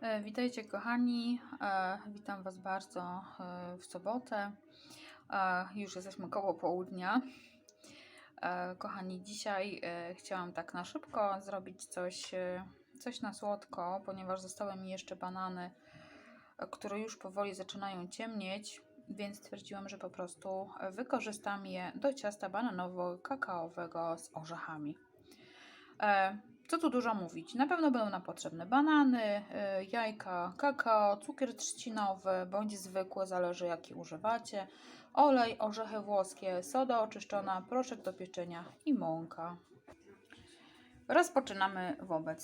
E, Witajcie kochani, e, witam Was bardzo e, w sobotę. Już jesteśmy koło południa. Kochani, dzisiaj chciałam tak na szybko zrobić coś, coś na słodko, ponieważ zostały mi jeszcze banany, które już powoli zaczynają ciemnieć, więc stwierdziłam, że po prostu wykorzystam je do ciasta bananowo-kakaowego z orzechami. Co tu dużo mówić? Na pewno będą nam potrzebne banany, e, jajka, kakao, cukier trzcinowy bądź zwykły, zależy jaki używacie, olej, orzechy włoskie, soda oczyszczona, proszek do pieczenia i mąka. Rozpoczynamy wobec.